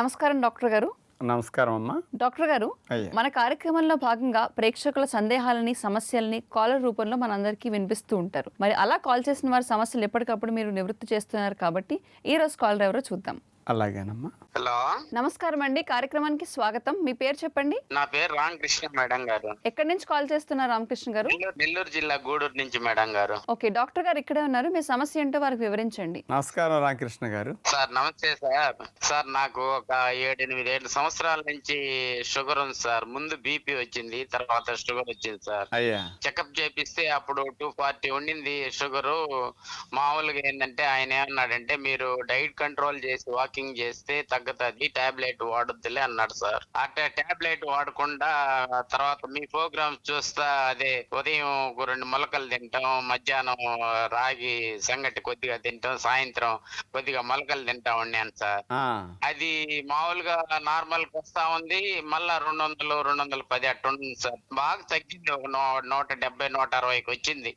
నమస్కారం డాక్టర్ గారు. నమస్కారం అమ్మా. డాక్టర్ గారు మన కార్యక్రమంలో భాగంగా ప్రేక్షకుల సందేహాలని సమస్యల్ని కాలర్ రూపంలో మనందరికీ వినిపిస్తూ ఉంటారు. మరి అలా కాల్ చేసిన వారి సమస్యలు ఎప్పటికప్పుడు మీరు నివృత్తి చేస్తున్నారు కాబట్టి ఈ రోజు కాలర్ ఎవరో చూద్దాం. అలాగేనమ్మా. హలో. నమస్కారం అండి కార్యక్రమానికి స్వాగతం. మీ పేరు చెప్పండి? నా పేరు రామకృష్ణ మేడం గారు. ఎక్కడి నుంచి కాల్ చేస్తున్నారు రామకృష్ణ గారు? నెల్లూరు నెల్లూరు జిల్లా గూడూరు నుంచి మేడం గారు. ఓకే డాక్టర్ గారు ఇక్కడే ఉన్నారు. మీ సమస్య ఏంటో వారికి వివరించండి. నమస్కారం రామకృష్ణ గారు. సార్ నమస్తే సార్. సార్ నాకు ఒక ఏడెనిమిది ఏడు సంవత్సరాల నుంచి షుగర్ ఉంది సార్. ముందు బీపీ వచ్చింది తర్వాత షుగర్ వచ్చింది సార్. అయ్యా. చెకప్ చేపిస్తే అప్పుడు టూ ఫార్టీ ఉండింది షుగరు. మామూలుగా ఏంటంటే ఆయన ఏమన్నాడంటే మీరు డైట్ కంట్రోల్ చేసి వాకింగ్ చేస్తే తగ్గుతుంది. టాబ్లెట్ వాడొద్దులే అన్నాడు సార్. అట్లా టాబ్లెట్ వాడకుండా తర్వాత మీ ప్రోగ్రామ్ చూస్తా అదే ఉదయం రెండు మొలకలు తింటాం మధ్యాహ్నం రాగి సంగటి కొద్దిగా తింటాం సాయంత్రం కొద్దిగా మొలకలు తింటా ఉన్నాను సార్. అది మామూలుగా నార్మల్ వస్తా ఉంది. మళ్ళా రెండు వందలు రెండు వందల పది అట్టు ఉంది సార్. బాగా తగ్గింది. ఒక నూట డెబ్బై నూట అరవైకి వచ్చింది.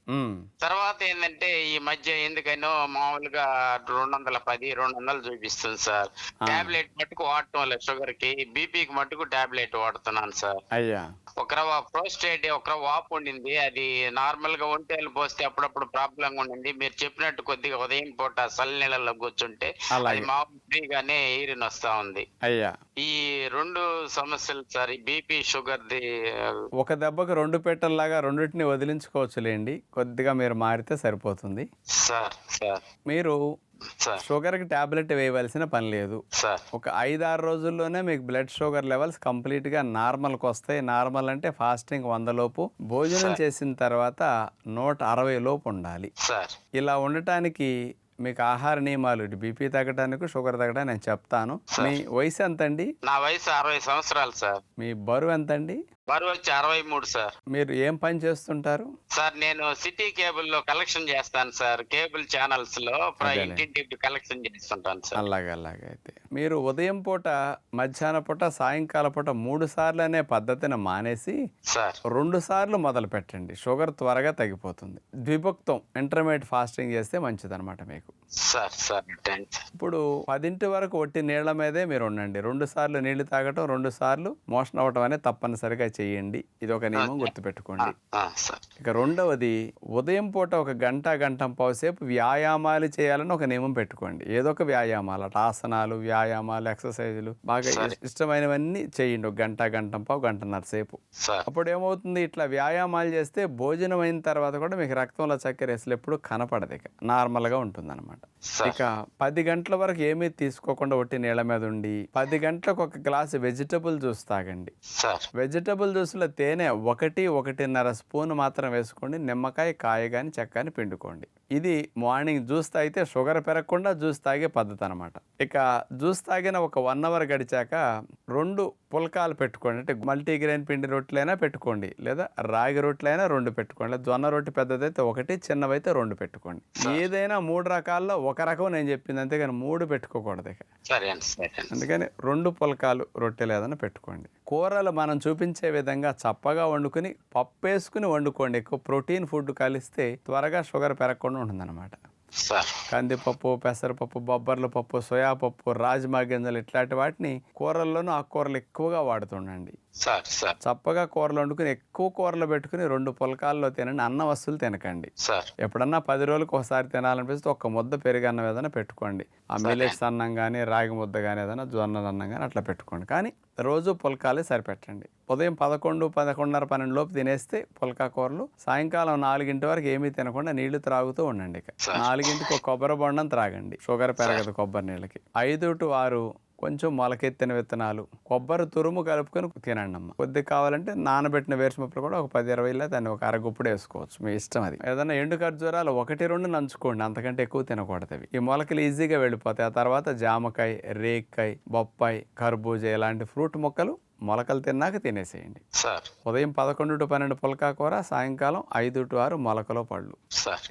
తర్వాత ఏంటంటే ఈ మధ్య ఎందుకనో మామూలుగా రెండు వందల పది రెండు వందలు చూపిస్తుంది సార్. ఆ. టాబ్లెట్ మట్టుకు వాడటం లేదు షుగర్కి బీపీకి మట్టుకు టాబ్లెట్ వాడుతున్నాను సార్. అయ్యా. ఒక ప్రోస్టేట్ ఒక వాపు ఉండింది. అది నార్మల్గా ఒంటేలు పోస్తే అప్పుడప్పుడు ప్రాబ్లం ఉండింది. మీరు చెప్పినట్టు కొద్దిగా ఉదయం పూట చల్ల నీళ్ళలో కూర్చుంటే. అది మామూలు ఫ్రీగానే ఈరిన్ వస్తా ఉంది. అయ్యా. ఈ రెండు సమస్యలు సార్ ఈ బీపీ షుగర్ ది ఒక దెబ్బకు రెండు పెట్టల్లాగా రెండింటిని వదిలించుకోవచ్చులేండి. కొద్దిగా మీరు మారితే సరిపోతుంది. Sir sir. మీరు సార్ షుగర్కి టాబ్లెట్ వేయవలసిన పని లేదు. ఒక ఐదారు రోజుల్లోనే మీకు బ్లడ్ షుగర్ లెవెల్స్ కంప్లీట్గా నార్మల్కి వస్తాయి. నార్మల్ అంటే ఫాస్టింగ్ వంద లోపు. భోజనం చేసిన తర్వాత నూట అరవై లోపు ఉండాలి. ఇలా ఉండటానికి మీకు ఆహార నియమాలు బీపీ తగ్గడానికి షుగర్ తగ్గడానికి నేను చెప్తాను. మీ వయసు ఎంతండి? నా వయసు అరవై సంవత్సరాలు సార్. మీ బరువు ఎంతండి? బరువు వచ్చి అరవై మూడు సార్. మీరు ఏం పని చేస్తుంటారు? సార్ నేను సిటీ కేబుల్లో కలెక్షన్ చేస్తాను సార్. కేబుల్ ఛానల్స్లో కలెక్షన్ చేస్తుంటాను సార్. అలాగే అలాగే అయితే. మీరు ఉదయం పూట మధ్యాహ్న పూట సాయంకాల పూట మూడు సార్లు అనే పద్ధతిని మానేసి సార్. రెండు సార్లు మొదలు పెట్టండి షుగర్ త్వరగా తగ్గిపోతుంది. ద్విభక్తం ఇంటర్మీడియట్ ఫాస్టింగ్ చేస్తే మంచిదన్నమాట మీకు. సార్ సార్ థ్యాంక్స్ ఇప్పుడు పదింటి వరకు ఒట్టి నీళ్ళ మీదే మీరు ఉండండి. రెండు సార్లు నీళ్ళు తాగటం రెండు సార్లు మోషన్ అవ్వటం అనేది తప్పనిసరిగా చేయండి. ఇది ఒక నియమం గుర్తుపెట్టుకోండి. ఇక రెండవది ఉదయం పూట ఒక గంట గంట సేపు వ్యాయామాలు చేయాలని ఒక నియమం పెట్టుకోండి. ఏదో ఒక వ్యాయామాలు అటు ఆసనాలు వ్యాయామాలు ఎక్సర్సైజులు బాగా ఇష్టమైనవన్నీ చేయండి. ఒక గంట గంట పావు గంటన్నర సేపు. అప్పుడు ఏమవుతుంది ఇట్లా వ్యాయామాలు చేస్తే భోజనం అయిన తర్వాత కూడా మీకు రక్తంలో చక్కెర అసలు ఎప్పుడు కనపడదు ఇక. నార్మల్గా ఉంటుంది అనమాట ఇక పది గంటల వరకు ఏమీ తీసుకోకుండా ఒట్టి నీళ్ళ మీద ఉండి పది గంటలకు ఒక గ్లాసు వెజిటబుల్ జ్యూస్ తాగండి. వెజిటబుల్ జ్యూస్లో తేనె ఒకటి ఒకటిన్నర స్పూన్ మాత్రం వేసుకోండి. నిమ్మకాయ కాయ కానీ చెక్క పిండుకోండి. ఇది మార్నింగ్ జ్యూస్ తాగితే షుగర్ పెరగకుండా జ్యూస్ తాగే పద్ధతి అనమాట ఇక జ్యూస్ తాగిన ఒక వన్ అవర్ గడిచాక రెండు పుల్కాలు పెట్టుకోండి. అంటే మల్టీగ్రెయిన్ పిండి రొట్టెలైనా పెట్టుకోండి. లేదా రాగి రొట్టెలైనా రెండు పెట్టుకోండి. లేదా జొన్న రొట్టె పెద్దదైతే ఒకటి చిన్నవైతే రెండు పెట్టుకోండి. ఏదైనా మూడు రకాల్లో ఒక రకం నేను చెప్పింది అంతేగాని మూడు పెట్టుకోకూడదు ఇక. అందుకని రెండు పుల్కాలు రొట్టెలు ఏదైనా పెట్టుకోండి. కూరలు మనం చూపించే విధంగా చప్పగా వండుకుని పప్పు వేసుకుని వండుకోండి. ఎక్కువ ప్రోటీన్ ఫుడ్ కలిస్తే త్వరగా షుగర్ పెరగకుండా ఉంటుందన్నమాట. కందిపప్పు పెసరపప్పు బొబ్బర్ల పప్పు సోయా పప్పు రాజ్మా గింజలు ఇట్లాంటి వాటిని కూరల్లోనూ ఆకుకూరలు ఎక్కువగా వాడుతుండండి. చప్పగా కూరలు వండుకుని ఎక్కువ కూరలు పెట్టుకుని రెండు పుల్కాల్లో తినండి అన్న వస్తువులు తినకండి. సార్. ఎప్పుడన్నా పది రోజులకు ఒకసారి తినాలనిపిస్తే ఒక్క ముద్ద పెరుగన్నం ఏదైనా పెట్టుకోండి. ఆ మిలెట్స్ అన్నం కానీ రాగి ముద్ద కానీ ఏదైనా జొన్న అన్నం కానీ అట్లా పెట్టుకోండి. కానీ రోజు పుల్కాలే సరిపెట్టండి. ఉదయం పదకొండు పదకొండున్నర పన్నెండు లోపు తినేస్తే పుల్కా కూరలు సాయంకాలం నాలుగింటి వరకు ఏమీ తినకుండా నీళ్ళు త్రాగుతూ ఉండండి ఇక. నాలుగింటికి ఒక కొబ్బరి బొండం త్రాగండి. షుగర్ పెరగదు కొబ్బరి నీళ్ళకి. ఐదు టు ఆరు కొంచెం మొలకెత్తిన విత్తనాలు. కొబ్బరి తురుము కలుపుకొని తినండి అమ్మ. కొద్దిగా కావాలంటే నానబెట్టిన వేరుశనగలు కూడా ఒక పది ఇరవైలో దాన్ని ఒక అరగుప్పుడు వేసుకోవచ్చు. మీ ఇష్టం అది. ఏదైనా ఎండు ఖర్జూరాలు ఒకటి రెండు నంచుకోండి. అంతకంటే ఎక్కువ తినకూడదు అవి. ఈ మొలకలు ఈజీగా వెళ్ళిపోతాయి. ఆ తర్వాత జామకాయ రేక్కాయ బొప్పాయి కర్బూజా ఇలాంటి ఫ్రూట్ మొక్కలు మొలకలు తిన్నాక తినేసేయండి. ఉదయం పదకొండు టు పన్నెండు పుల్కా కూర సాయంకాలం ఐదు టు ఆరు మొలకలో పళ్ళు.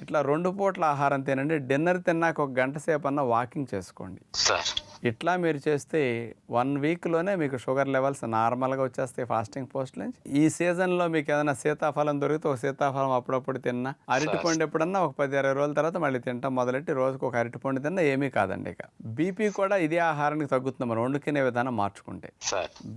ఇట్లా రెండు పూట్ల ఆహారం తినండి. డిన్నర్ తిన్నాక ఒక గంట సేపు అన్న వాకింగ్ చేసుకోండి. ఇట్లా మీరు చేస్తే వన్ వీక్లోనే మీకు షుగర్ లెవెల్స్ నార్మల్గా వచ్చేస్తాయి ఫాస్టింగ్ పోస్ట్ నుంచి. ఈ సీజన్లో మీకు ఏదైనా సీతాఫలం దొరికితే ఒక సీతాఫలం అప్పుడప్పుడు తిన్నా. అరటిపండు ఎప్పుడన్నా ఒక పది ఇరవై రోజుల తర్వాత మళ్ళీ తింటాం. మొదలెట్టి రోజుకు ఒక అరటిపండు తిన్నా ఏమీ కాదండి ఇక. బీపీ కూడా ఇదే ఆహారానికి తగ్గుతుంది. మనం వండుకునే విధానం మార్చుకుంటే.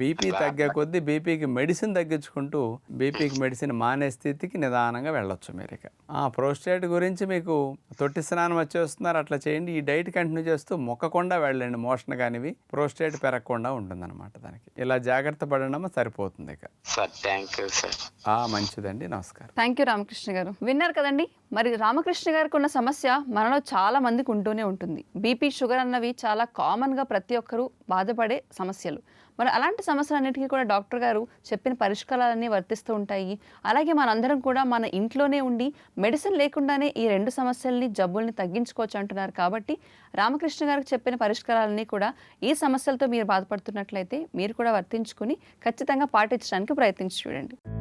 బీపీ తగ్గే కొద్దీ బీపీకి మెడిసిన్ తగ్గించుకుంటూ బీపీకి మెడిసిన్ మానే స్థితికి నిదానంగా వెళ్ళొచ్చు మీరు ఇక ఆ ప్రోస్టేట్ గురించి మీకు తొట్టి స్నానం వచ్చేస్తున్నారు అట్లా చేయండి. ఈ డైట్ కంటిన్యూ చేస్తూ మొక్కకుండా వెళ్ళండి. మోషన్ కానివి ప్రోస్టేట్ పెరగకుండా ఉంటుందన్నమాట దానికి. ఇలా జాగ్రత్త పడడం సరిపోతుంది ఇక. Sir thank you sir. ఆ మంచిదండి. నమస్కారం. థ్యాంక్ యూ రామకృష్ణ గారు. విన్నారు కదండి? మరి రామకృష్ణ గారికి ఉన్న సమస్య మనలో చాలా మందికి ఉంటూనే ఉంటుంది. బీపీ షుగర్ అన్నవి చాలా కామన్గా ప్రతి ఒక్కరూ బాధపడే సమస్యలు. మరి అలాంటి సమస్యలన్నిటికీ కూడా డాక్టర్ గారు చెప్పిన పరిష్కారాలన్నీ వర్తిస్తూ ఉంటాయి. అలాగే మనందరం కూడా మన ఇంట్లోనే ఉండి మెడిసిన్ లేకుండానే ఈ రెండు సమస్యల్ని జబ్బుల్ని తగ్గించుకోవచ్చు అంటున్నారు. కాబట్టి రామకృష్ణ గారికి చెప్పిన పరిష్కారాలన్నీ కూడా ఈ సమస్యలతో మీరు బాధపడుతున్నట్లయితే మీరు కూడా వర్తించుకుని ఖచ్చితంగా పాటించడానికి ప్రయత్నించి చూడండి.